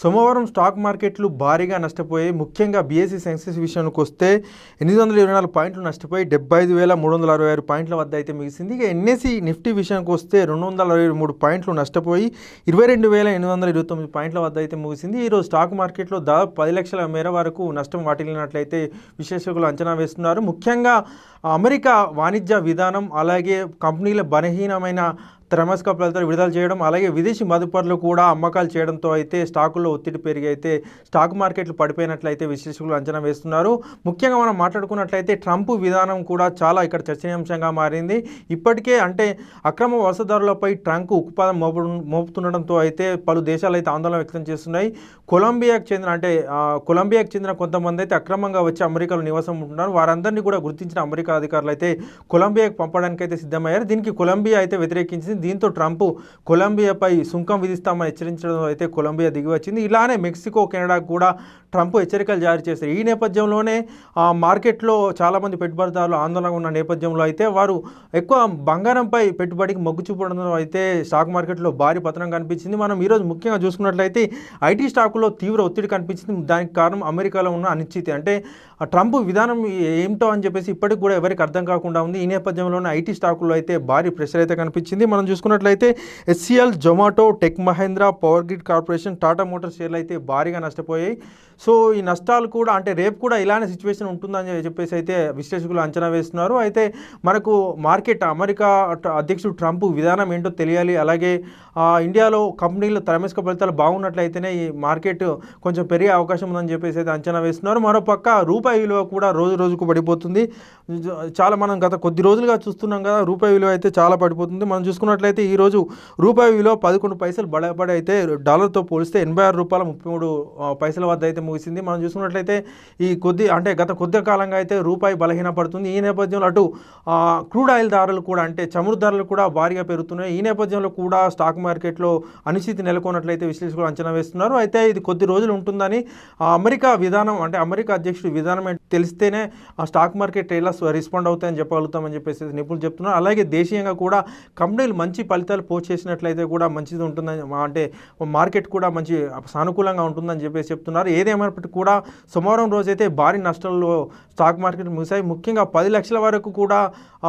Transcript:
సోమవారం స్టాక్ మార్కెట్లు భారీగా నష్టపోయాయి. ముఖ్యంగా బీఎస్సీ సెన్సెస్ విషయానికి వస్తే ఎనిమిది వందల ఇరవై నాలుగు పాయింట్లు నష్టపోయి డెబ్బై ఐదు వేల మూడు వందల అరవై ఆరు పాయింట్ల వద్ద అయితే ముగిసింది. ఇక ఎన్ఎస్సి నిఫ్టీ విషయానికి వస్తే రెండు వందల అరవై మూడు పాయింట్లు నష్టపోయి ఇరవై రెండు వేల ఎనిమిది వందల ఇరవై తొమ్మిది పాయింట్ల వద్ద అయితే ముగిసింది. ఈరోజు స్టాక్ మార్కెట్లో దాదాపు పది లక్షల మేర వరకు నష్టం వాటిల్లినట్లయితే విశ్లేషకులు అంచనా వేస్తున్నారు. ముఖ్యంగా అమెరికా వాణిజ్య విధానం అలాగే కంపెనీల బలహీనమైన త్రైమాసిక ఫలితాలు విడుదల చేయడం అలాగే విదేశీ మదుపర్లు కూడా అమ్మకాలు చేయడంతో అయితే స్టాకుల్లో ఒత్తిడి పెరిగి అయితే స్టాక్ మార్కెట్లు పడిపోయినట్లయితే విశ్లేషకులు అంచనా వేస్తున్నారు. ముఖ్యంగా మనం మాట్లాడుకున్నట్లయితే ట్రంప్ విధానం కూడా చాలా ఇక్కడ చర్చనీయాంశంగా మారింది. ఇప్పటికే అంటే అక్రమ వలసదారులపై ట్రంప్ ఉక్కుపాదం మోపు మోపుతుండడంతో అయితే పలు దేశాలు అయితే ఆందోళన వ్యక్తం చేస్తున్నాయి. కొలంబియాకు చెందిన అంటే కొలంబియాకు చెందిన కొంతమంది అయితే అక్రమంగా వచ్చి అమెరికాలో నివాసం ఉంటున్నారు. వారందరినీ కూడా గుర్తించిన అమెరికా అధికారులు అయితే కొలంబియాకు పంపడానికి అయితే సిద్ధమయ్యారు. దీనికి కొలంబియా అయితే వ్యతిరేకించింది. దీంతో ట్రంప్ కొలంబియాపై సుంకం విధిస్తామని హెచ్చరించడం అయితే కొలంబియా దిగి వచ్చింది ఇలానే మెక్సికో కెనడా కూడా ట్రంప్ హెచ్చరికలు జారీ చేశారు. ఈ నేపథ్యంలోనే ఆ, మార్కెట్లో చాలామంది పెట్టుబడిదారులు ఆందోళన ఉన్న నేపథ్యంలో అయితే వారు ఎక్కువ బంగారంపై పెట్టుబడికి మొగ్గు చూపడంతో అయితే స్టాక్ మార్కెట్లో భారీ పతనం కనిపించింది. మనం ఈరోజు ముఖ్యంగా చూసుకున్నట్లయితే ఐటీ స్టాకులో తీవ్ర ఒత్తిడి కనిపించింది. దానికి కారణం అమెరికాలో ఉన్న అనిశ్చితి. అంటే ట్రంప్ విధానం ఏమిటో అని చెప్పేసి ఇప్పటికి కూడా ఎవరికి అర్థం కాకుండా ఉంది. ఈ నేపథ్యంలోనే ఐటీ స్టాకుల్లో అయితే భారీ ప్రెషర్ అయితే కనిపించింది. మనం చూసుకున్నట్లయితే SCL Zomato tech Mahindra power grid corporation Tata motor షేర్లు అయితే భారీగా నష్టపోయాయి. సో ఈ నష్టాలు కూడా అంటే రేపు కూడా ఇలానే సిచ్యువేషన్ ఉంటుందని చెప్పేసి అయితే విశ్లేషకులు అంచనా వేస్తున్నారు. అయితే మనకు మార్కెట్ అమెరికా అధ్యక్షుడు ట్రంప్ విధానం ఏంటో తెలియాలి. అలాగే ఇండియాలో కంపెనీలు త్రైమాసిక ఫలితాలు బాగున్నట్లయితేనే ఈ మార్కెట్ కొంచెం పెరిగే అవకాశం ఉందని చెప్పేసి అయితే అంచనా వేస్తున్నారు. మరోపక్క రూపాయి విలువ కూడా రోజు రోజుకు పడిపోతుంది. చాలా మనం గత కొద్ది రోజులుగా చూస్తున్నాం కదా రూపాయి విలువ అయితే చాలా పడిపోతుంది. మనం చూసుకున్నట్లయితే ఈ రోజు రూపాయి విలువ పదకొండు పైసలు బడబడి అయితే డాలర్తో పోలిస్తే ఎనభై ఆరు రూపాయల ముప్పై మూడు పైసల వద్ద అయితే ముగిసింది. మనం చూసుకున్నట్లయితే ఈ కొద్ది అంటే గత కొద్ది కాలంగా అయితే రూపాయి బలహీన పడుతుంది. ఈ నేపథ్యంలో అటు క్రూడ్ ఆయిల్ ధరలు కూడా అంటే చమురు ధరలు కూడా భారీగా పెరుగుతున్నాయి. ఈ నేపథ్యంలో కూడా స్టాక్ మార్కెట్లో అనిశ్చితి నెలకొన్నట్లయితే విశ్లేషకులు అంచనా వేస్తున్నారు. అయితే ఇది కొద్ది రోజులు ఉంటుందని అమెరికా విధానం అంటే అమెరికా అధ్యక్షుడి విధానం తెలిస్తేనే ఆ స్టాక్ మార్కెట్ ఎలా రెస్పాండ్ అవుతాయని చెప్పగలుగుతామని చెప్పేసి నిపుణులు చెప్తున్నారు. అలాగే దేశీయంగా కూడా కంపెనీలు మంచి ఫలితాలు పోస్ట్ చేసినట్లయితే కూడా మంచిది ఉంటుందని మా- అంటే మార్కెట్ కూడా మంచి సానుకూలంగా ఉంటుందని చెప్పేసి చెప్తున్నారు. ఏదేమైనప్పటికీ కూడా సోమవారం రోజైతే భారీ నష్టాల్లో స్టాక్ మార్కెట్ ముగిశాయి. ముఖ్యంగా పది లక్షల వరకు కూడా ఆ,